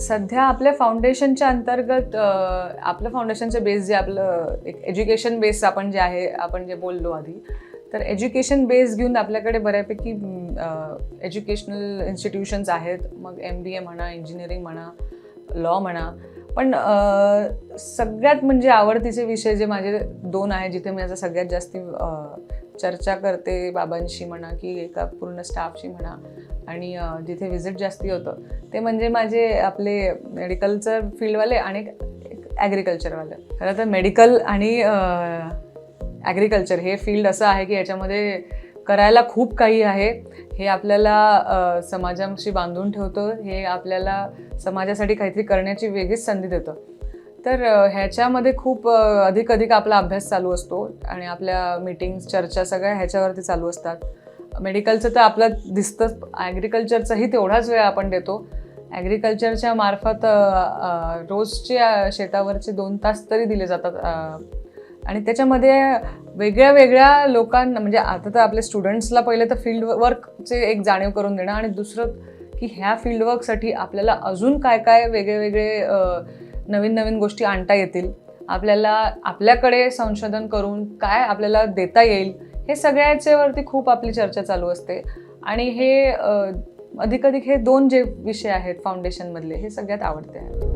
सध्या आपल्या फाउंडेशनच्या अंतर्गत आपलं फाउंडेशनचं बेस जे आपलं एक एज्युकेशन बेस आपण जे आहे आपण जे बोललो आधी तर एज्युकेशन बेस घेऊन आपल्याकडे बऱ्यापैकी एज्युकेशनल इन्स्टिट्यूशन्स आहेत. मग एम बी ए म्हणा इंजिनिअरिंग म्हणा लॉ म्हणा. पण सगळ्यात म्हणजे आवडतीचे विषय जे माझे दोन आहे जिथे मी आता सगळ्यात जास्ती चर्चा करते बाबांशी म्हणा की एका पूर्ण स्टाफशी म्हणा आणि जिथे व्हिजिट जास्ती होतं ते म्हणजे माझे आपले मेडिकलचं फील्डवाले आणि ॲग्रिकल्चरवाले. खरं तर मेडिकल आणि ॲग्रिकल्चर हे फील्ड असं आहे की याच्यामध्ये करायला खूप काही आहे. हे आपल्याला समाजाशी बांधून ठेवतं. हे आपल्याला समाजासाठी काहीतरी करण्याची वेगळीच संधी देतं. तर ह्याच्यामध्ये खूप अधिक अधिक आपला अभ्यास चालू असतो आणि आपल्या मीटिंग्स चर्चा सगळ्या ह्याच्यावरती चालू असतात. मेडिकलचं तर आपलं दिसतंच ॲग्रिकल्चरचाही तेवढाच वेळ आपण देतो. ॲग्रिकल्चरच्या मार्फत रोजच्या रोजचे शेतावरचे दोन तास तरी दिले जातात आणि त्याच्यामध्ये वेगळ्या वेगळ्या लोकांना म्हणजे आता तर आपल्या स्टुडंट्सला पहिले तर फील्ड वर्कचे एक जाणीव करून देणं आणि दुसरं की ह्या फील्ड वर्कसाठी आपल्याला अजून काय काय वेगळे वेगळे नवीन नवीन गोष्टी आणता येतील? आपल्याला आपल्याकडे संशोधन करून काय आपल्याला देता येईल? हे सगळ्याच्यावरती खूप आपली चर्चा चालू असते. आणि हे अधिकाधिक अधिक अधिक हे दोन जे विषय आहेत फाउंडेशनमधले हे सगळ्यात आवडते आहे.